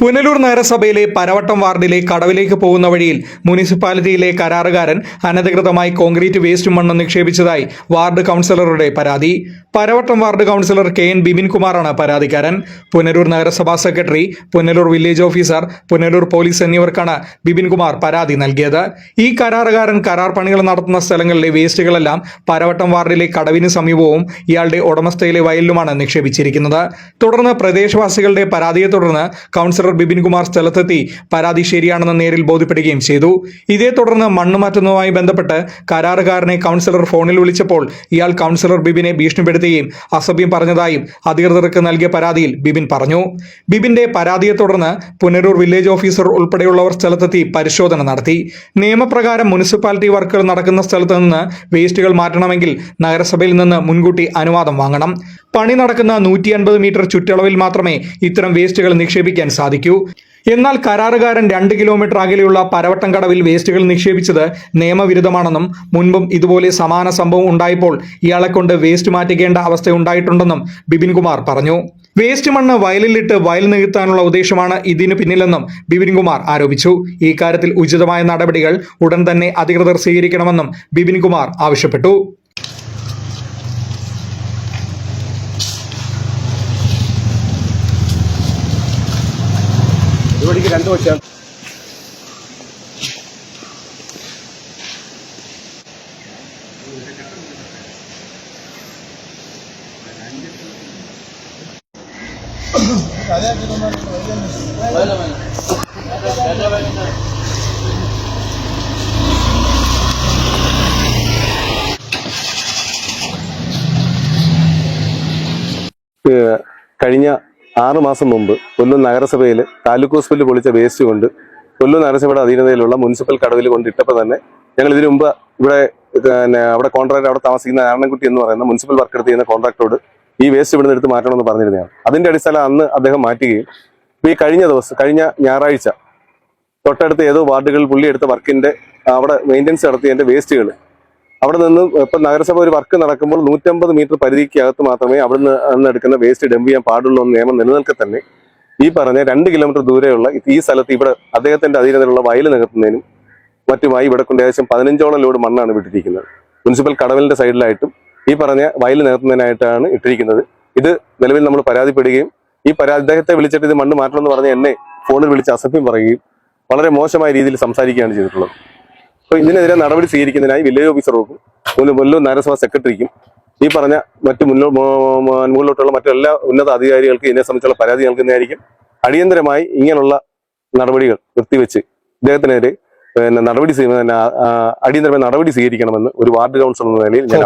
പുനലൂർ നഗരസഭയിലെ പരവട്ടം വാർഡിലെ കടവിലേക്ക് പോകുന്ന വഴിയിൽ മുനിസിപ്പാലിറ്റിയിലെ കരാറുകാരൻ അനധികൃതമായി കോൺക്രീറ്റ് വേസ്റ്റ് മണ്ണ് നിക്ഷേപിച്ചതായി വാർഡ് കൗൺസിലറുടെ പരാതി. Paravattam ward councillor K N ബിബിൻകുമാറാണ് പരാതിക്കാരൻ. പുനലൂർ നഗരസഭാ secretary Punalur village officer Punalur police എന്നിവർക്കാണ് ബിപിൻ കുമാർ പരാതി നൽകിയത്. ഈ കരാറുകാരൻ കരാർ പണികൾ നടത്തുന്ന സ്ഥലങ്ങളിലെ വേസ്റ്റുകളെല്ലാം പരവട്ടം വാർഡിലെ കടവിന് സമീപവും ഇയാളുടെ ഉടമസ്ഥയിലെ വയലിലുമാണ് നിക്ഷേപിച്ചിരിക്കുന്നത്. തുടർന്ന് പ്രദേശവാസികളുടെ പരാതിയെ തുടർന്ന് കൗൺസിലർ ബിപിൻ കുമാർ സ്ഥലത്തെത്തി പരാതി ശരിയാണെന്ന് നേരിൽ ബോധ്യപ്പെടുകയും ചെയ്തു. ഇതേ തുടർന്ന് മണ്ണ് മാറ്റുന്നതുമായി ബന്ധപ്പെട്ട് കരാറുകാരനെ കൗൺസിലർ ഫോണിൽ വിളിച്ചപ്പോൾ ഇയാൾ കൗൺസിലർ ബിബിനെ ഭീഷണിപ്പെടുത്തുകയും അസഭ്യം പറഞ്ഞതായും അധികൃതർക്ക് നൽകിയ പരാതിയിൽ ബിബിൻ പറഞ്ഞു. ബിബിന്റെ പരാതിയെ തുടർന്ന് പുനരൂർ വില്ലേജ് ഓഫീസർ ഉൾപ്പെടെയുള്ളവർ സ്ഥലത്തെത്തി പരിശോധന നടത്തി. നിയമപ്രകാരം മുനിസിപ്പാലിറ്റി വർക്കുകൾ നടക്കുന്ന സ്ഥലത്ത് നിന്ന് വേസ്റ്റുകൾ മാറ്റണമെങ്കിൽ നഗരസഭയിൽ നിന്ന് മുൻകൂട്ടി അനുവാദം വാങ്ങണം. പണി നടക്കുന്ന നൂറ്റി മീറ്റർ ചുറ്റളവിൽ മാത്രമേ ഇത്തരം വേസ്റ്റുകൾ നിക്ഷേപിക്കാൻ സാധിക്കൂ. എന്നാൽ കരാറുകാരൻ രണ്ട് കിലോമീറ്റർ അകലെയുള്ള പരവട്ടം കടവിൽ വേസ്റ്റുകൾ നിക്ഷേപിച്ചത് നിയമവിരുദ്ധമാണെന്നും മുൻപും ഇതുപോലെ സമാന സംഭവം ഉണ്ടായപ്പോൾ ഇയാളെ കൊണ്ട് വേസ്റ്റ് മാറ്റിക്കേണ്ട അവസ്ഥ ഉണ്ടായിട്ടുണ്ടെന്നും ബിപിൻ കുമാർ പറഞ്ഞു. വേസ്റ്റ് മണ്ണ് വയലിലിട്ട് വയൽ നികത്താനുള്ള ഉദ്ദേശമാണ് ഇതിനു പിന്നിലെന്നും ബിപിൻ കുമാർ ആരോപിച്ചു. ഈ കാര്യത്തിൽ ഉചിതമായ നടപടികൾ ഉടൻ തന്നെ അധികൃതർ സ്വീകരിക്കണമെന്നും ബിപിൻ കുമാർ ആവശ്യപ്പെട്ടു. ഇവിടേക്ക് രണ്ട് വെച്ചാണ് കഴിഞ്ഞ ആറ് മാസം മുമ്പ് കൊല്ലം നഗരസഭയിൽ താലൂക്ക് ഹോസ്പിറ്റലിൽ പൊളിച്ച വേസ്റ്റ് കൊണ്ട് കൊല്ലം നഗരസഭയുടെ അധീനതയിലുള്ള മുനിസിപ്പൽ കടവിൽ കൊണ്ടിട്ടപ്പോൾ തന്നെ ഞങ്ങൾ ഇതിനു മുമ്പ് ഇവിടെ അവിടെ കോൺട്രാക്ട് അവിടെ താമസിക്കുന്ന നാരായണൻകുട്ടി എന്ന് പറയുന്ന മുനിസിപ്പൽ വർക്ക് എടുത്ത് ചെയ്യുന്ന കോൺട്രാക്ടറോട് ഈ വേസ്റ്റ് ഇവിടുന്ന് എടുത്ത് മാറ്റണമെന്ന് പറഞ്ഞിരുന്നതാണ്. അതിന്റെ അടിസ്ഥാനം അന്ന് അദ്ദേഹം മാറ്റുകയും ഈ കഴിഞ്ഞ ദിവസം കഴിഞ്ഞ ഞായറാഴ്ച തൊട്ടടുത്ത് ഏതോ വാർഡുകളിൽ പുള്ളി എടുത്ത വർക്കിന്റെ അവിടെ മെയിന്റെനൻസ് നടത്തിയതിന്റെ വേസ്റ്റുകൾ അവിടെ നിന്ന് ഇപ്പൊ നഗരസഭ ഒരു വർക്ക് നടക്കുമ്പോൾ നൂറ്റമ്പത് മീറ്റർ പരിധിക്കകത്ത് മാത്രമേ അവിടെ നിന്ന് എടുക്കുന്ന വേസ്റ്റ് ഡംപ് ചെയ്യാൻ പാടുള്ളൂ എന്ന നിയമം നിലനിൽക്കെ തന്നെ ഈ പറഞ്ഞ രണ്ട് കിലോമീറ്റർ ദൂരെയുള്ള ഈ സ്ഥലത്ത് ഇവിടെ അദ്ദേഹത്തിന്റെ അധീനതയിലുള്ള വയൽ നികത്തുന്നതിനും മറ്റുമായി ഇവിടെ കൊണ്ട് ഏകദേശം പതിനഞ്ചോളം ലോഡ് മണ്ണാണ് വിട്ടിരിക്കുന്നത്. മുനിസിപ്പൽ കടവലിന്റെ സൈഡിലായിട്ടും ഈ പറഞ്ഞ വയൽ നികത്തുന്നതിനായിട്ടാണ് ഇട്ടിരിക്കുന്നത്. ഇത് നിലവിൽ നമ്മൾ പരാതിപ്പെടുകയും ഈ പരാതി അദ്ദേഹത്തെ വിളിച്ചിട്ട് ഇത് മണ്ണ് മാറ്റണമെന്ന് പറഞ്ഞ് എന്നെ ഫോണിൽ വിളിച്ച് അസഭ്യം പറയുകയും വളരെ മോശമായ രീതിയിൽ സംസാരിക്കുകയാണ് ചെയ്തിട്ടുള്ളത്. അപ്പോൾ ഇതിനെതിരെ നടപടി സ്വീകരിക്കുന്നതിനായി വില്ലേജ് ഓഫീസർക്കും മുല്ലൂർ നഗരസഭാ സെക്രട്ടറിക്കും ഈ പറഞ്ഞ മറ്റു മുന്നോ മോ- മോ- മുകളിലോട്ടുള്ള മറ്റെല്ലാ ഉന്നത അധികാരികൾക്ക് ഇതിനെ സംബന്ധിച്ചുള്ള പരാതി നൽകുന്നതായിരിക്കും. അടിയന്തരമായി ഇങ്ങനെയുള്ള നടപടികൾ നിർത്തിവെച്ച് ഇദ്ദേഹത്തിനെതിരെ പിന്നെ നടപടി അടിയന്തരമായി നടപടി സ്വീകരിക്കണമെന്ന് ഒരു വാർഡ് കൗൺസിലർ എന്ന നിലയിൽ ഞാൻ